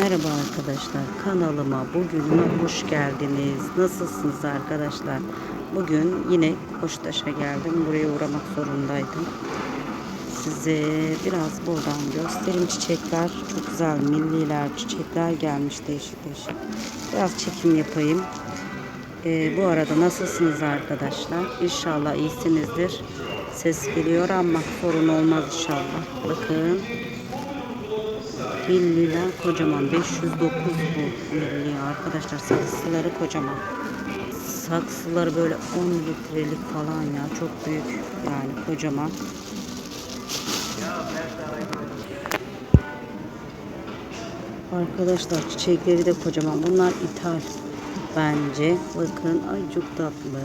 Merhaba arkadaşlar kanalıma bugün hoş geldiniz. Nasılsınız arkadaşlar? Bugün yine Koçtaş'a geldim. Buraya uğramak zorundaydım. Size biraz buradan göstereyim. Çiçekler çok güzel milliler çiçekler gelmiş değişik değişik. Biraz çekim yapayım. Ee, bu arada nasılsınız arkadaşlar? İnşallah iyisinizdir. Ses geliyor ama sorun olmaz inşallah. Bakın Milliler kocaman 509 bu. Milli arkadaşlar saksıları kocaman. Saksıları böyle 10 litrelik falan ya çok büyük yani kocaman. Arkadaşlar çiçekleri de kocaman bunlar ithal bence. Bakın ay çok tatlı.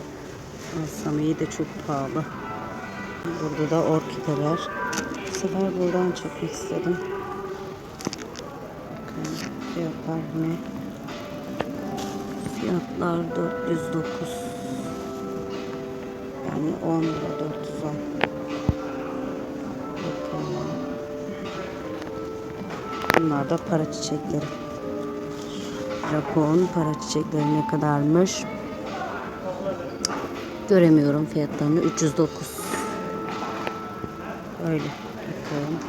Alsamiye de çok pahalı. Burada da orkideler. Bu sefer buradan çekmek istedim Fiyatlar ne? Fiyatlar 409. Yani 10 lira 410. Bakalım. Bunlar da para çiçekleri. Japon para çiçekleri ne kadarmış? Göremiyorum fiyatlarını. 309. Öyle. Bakalım.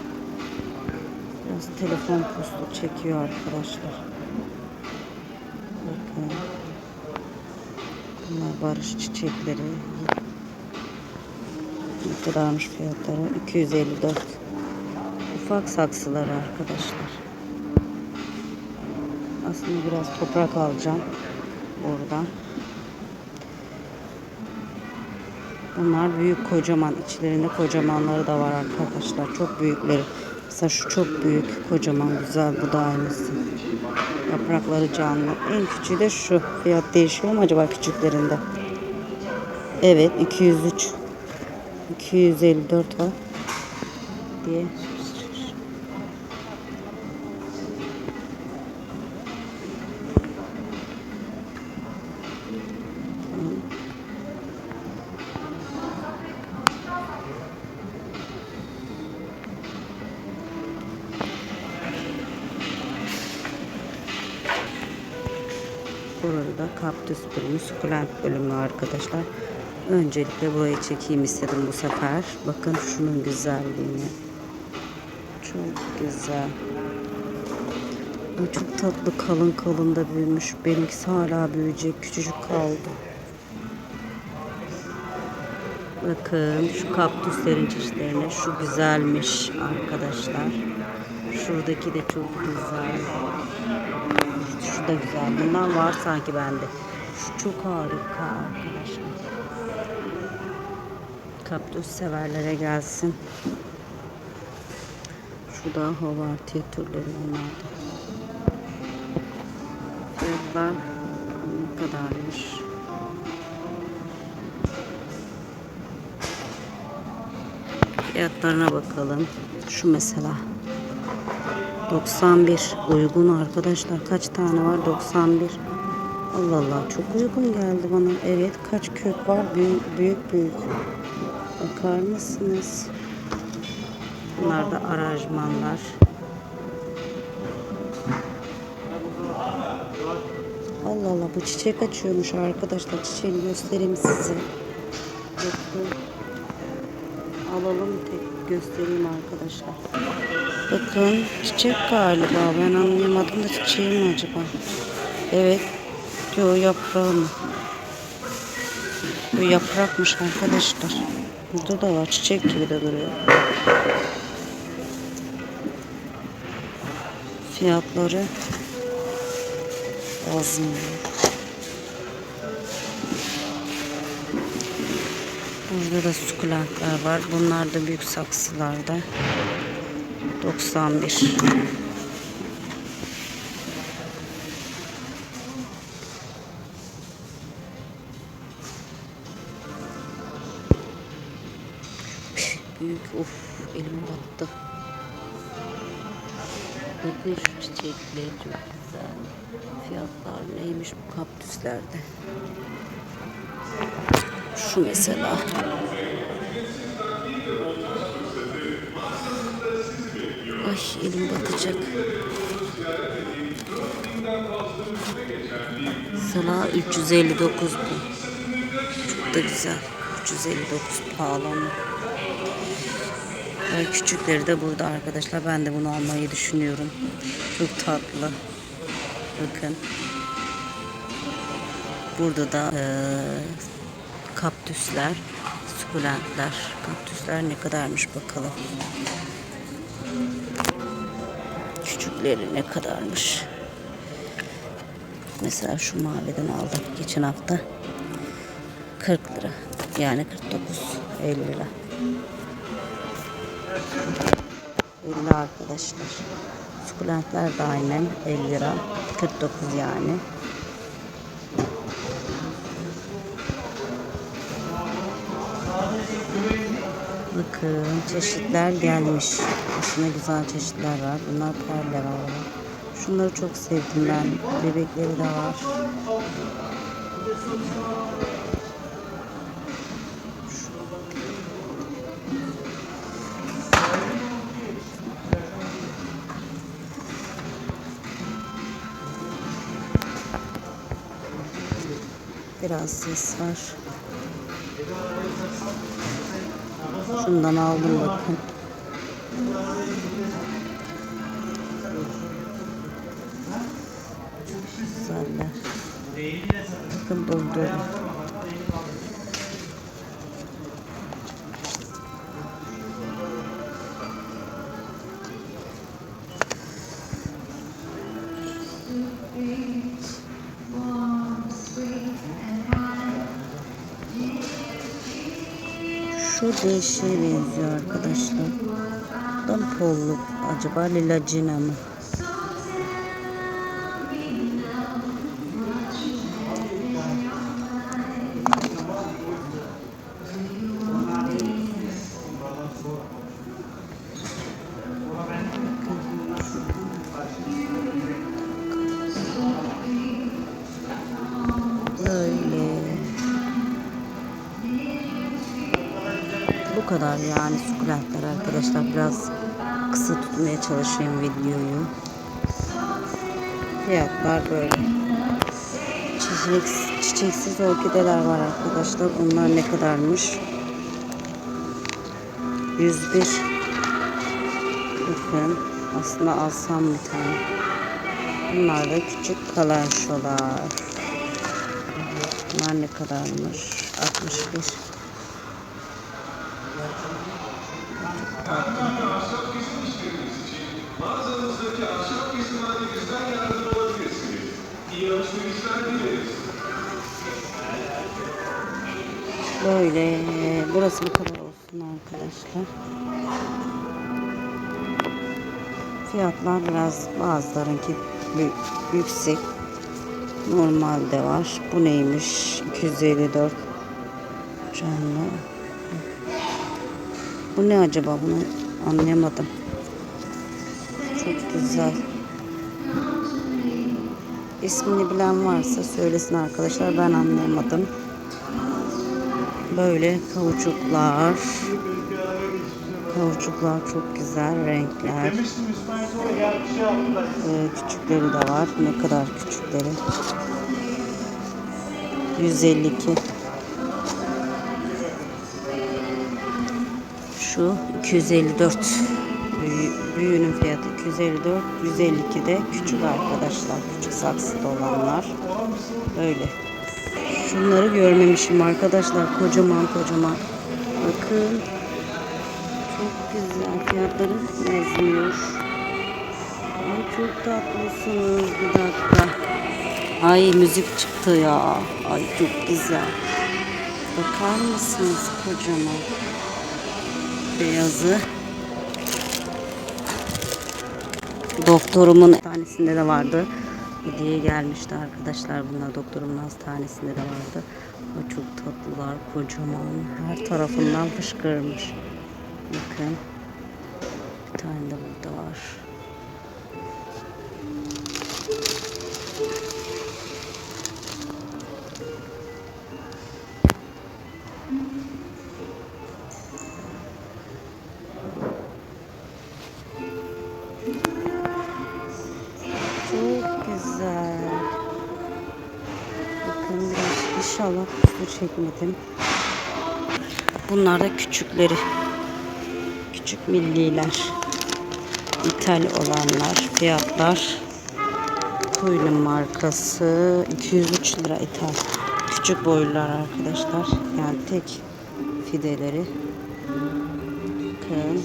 Biraz telefon postu çekiyor arkadaşlar. Bakın. Bunlar barış çiçekleri. Ne kadarmış fiyatları? 254. Ufak saksıları arkadaşlar. Aslında biraz toprak alacağım. Oradan. Bunlar büyük kocaman. içlerinde kocamanları da var arkadaşlar. Çok büyükleri. Mesela şu çok büyük, kocaman, güzel. Bu da aynısı. Yaprakları canlı. En küçüğü de şu. Fiyat değişiyor mu acaba küçüklerinde? Evet, 203. 254 var. Diye. Burada da kaktüs bölümü, sukulent bölümü arkadaşlar. Öncelikle burayı çekeyim istedim bu sefer. Bakın şunun güzelliğine. Çok güzel. Bu çok tatlı kalın kalın da büyümüş. Benimkisi hala büyüyecek. Küçücük kaldı. Bakın şu kaktüslerin çeşitlerine. Şu güzelmiş arkadaşlar. Şuradaki de çok güzel. Da güzel. Bundan var sanki bende. Şu çok harika arkadaşlar. Kaktüs severlere gelsin. Şu da hovartiye türleri bunlardan. Fiyatlar ne kadarmış? Fiyatlarına bakalım. Şu mesela 91 uygun arkadaşlar. Kaç tane var? 91. Allah Allah çok uygun geldi bana. Evet kaç kök var? Büyük büyük. büyük. Bakar mısınız? Bunlar da aranjmanlar. Allah Allah bu çiçek açıyormuş arkadaşlar. Çiçeğini göstereyim size. Alalım tek göstereyim arkadaşlar. Bakın çiçek galiba. Ben anlayamadım da çiçeği mi acaba? Evet. Yo yaprağı mı? Bu yaprakmış arkadaşlar. Burada da var. Çiçek gibi de duruyor. Fiyatları az mı? Burada da sukulentler var. Bunlar da büyük saksılarda. 91. Büyük of elim battı. Bakın şu çiçekler çok güzel. Fiyatlar neymiş bu kaktüslerde? Şu mesela. Ay elim batacak. mesela 359 bu. Çok da güzel. 359 pahalı ama. Böyle küçükleri de burada arkadaşlar. Ben de bunu almayı düşünüyorum. Çok tatlı. Bakın. Burada da eee, kaktüsler, sukulentler. Kaktüsler ne kadarmış bakalım. Küçükleri ne kadarmış. Mesela şu maviden aldım geçen hafta. 40 lira. Yani 49, 50 lira. 50 arkadaşlar. Sukulentler de aynen 50 lira. 49 yani. Bakın çeşitler gelmiş. Aslında güzel çeşitler var. Bunlar perler var. Şunları çok sevdim ben. Bebekleri de var. Biraz ses var. Şundan aldım bakın. Güzeller. Bakın buldum. Şu değişiğe benziyor arkadaşlar. Buradan polluk. Acaba lilacina mı? Bu kadar yani sukulentler arkadaşlar. Biraz kısa tutmaya çalışayım videoyu. Fiyatlar böyle. Çiçek, çiçeksiz orkideler var arkadaşlar. Onlar ne kadarmış? 101. Bakın. Aslında alsam bir tane. Bunlar da küçük kalanşolar. Bunlar ne kadarmış? 61. Böyle. Burası bu kadar olsun arkadaşlar. Fiyatlar biraz bazılarınki yüksek. Normalde var. Bu neymiş? 254 canlı. Bu ne acaba? Bunu anlayamadım. Çok güzel. İsmini bilen varsa söylesin arkadaşlar. Ben anlayamadım. Böyle kauçuklar. Kauçuklar çok güzel renkler. Ee, küçükleri de var. Ne kadar küçükleri? 152. Şu 254. Büyü- Büyüğünün fiyatı 254. 152 de küçük arkadaşlar. Küçük saksıda olanlar. Böyle. Şunları görmemişim arkadaşlar. Kocaman kocaman. Bakın. Çok güzel. Fiyatları yazmıyor. Ay çok tatlısınız. Bir dakika. Ay müzik çıktı ya. Ay çok güzel. Bakar mısınız kocaman? Beyazı. Doktorumun hastanesinde de vardı. Hediye gelmişti arkadaşlar bunlar. Doktorumun hastanesinde de vardı. O çok tatlılar, kocaman. Her tarafından fışkırmış. Bakın. Bir tane de burada var. Çekmedim. Bunlar da küçükleri. Küçük milliler. İthal olanlar. Fiyatlar. Kuyulun markası 203 lira ithal. Küçük boylular arkadaşlar. Yani tek fideleri. Bakın.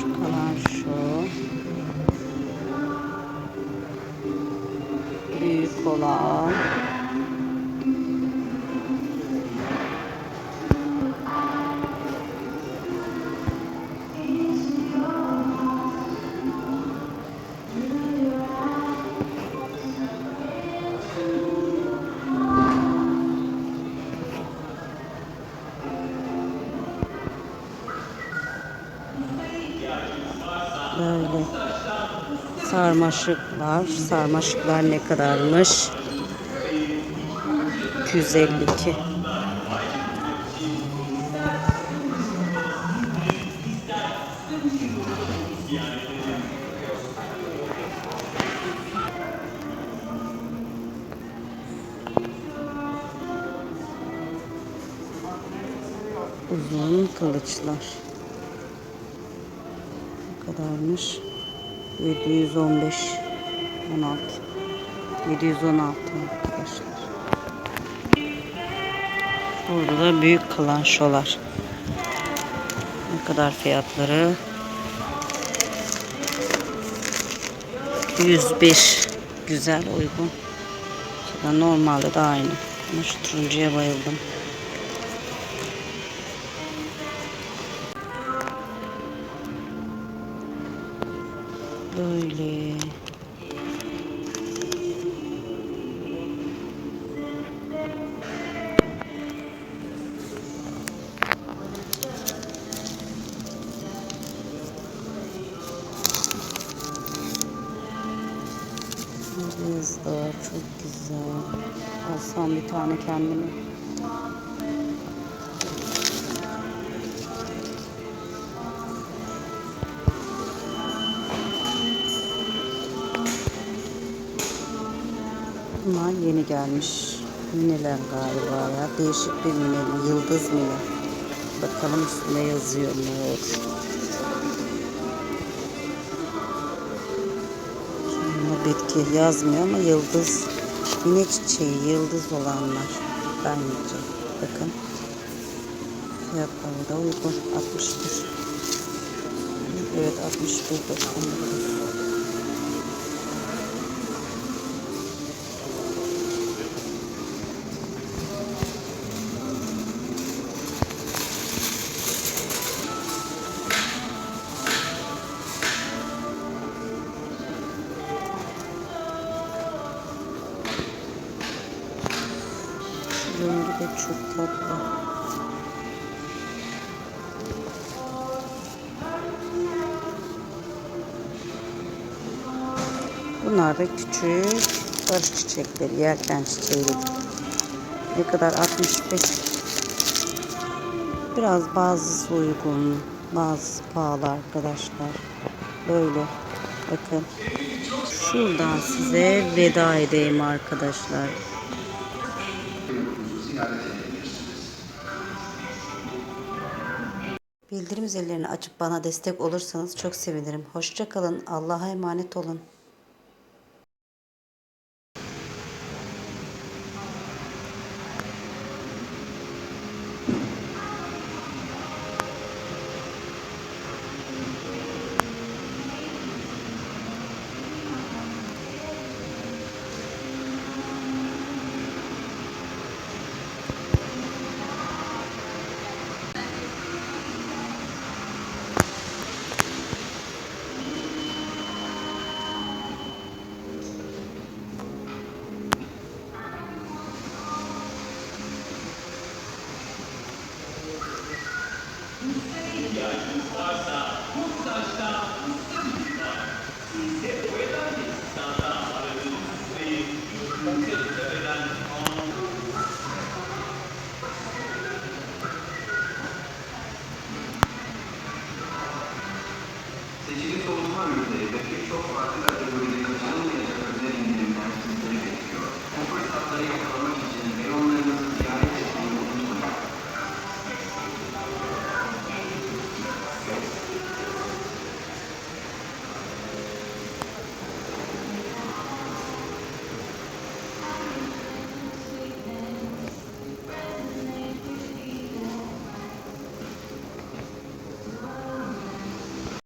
Şu kalan şu. Büyük olan. Sarmaşıklar. Sarmaşıklar ne kadarmış? 252. Uzun kılıçlar. Ne kadarmış? 715 16 716 arkadaşlar. Burada da büyük kalanşolar. Ne kadar fiyatları? 105 güzel uygun. Normalde de aynı. Ama şu turuncuya bayıldım. Bir tane kendime. Bunlar yeni gelmiş. Mineler galiba ya. Değişik bir mine. Yıldız mine. Bakalım üstüne yazıyor mu? Bitki yazmıyor ama yıldız. Mine çiçeği. Yıldız olanlar. Bence. Bakın. Fiyatları da uygun. 61. Evet 61. da küçük barış çiçekleri, yelken çiçeği. Ne kadar? 65. Biraz bazısı uygun, bazı pahalı arkadaşlar. Böyle. Bakın. Şuradan size veda edeyim arkadaşlar. Bildirim zillerini açıp bana destek olursanız çok sevinirim. Hoşça kalın. Allah'a emanet olun. Thank you.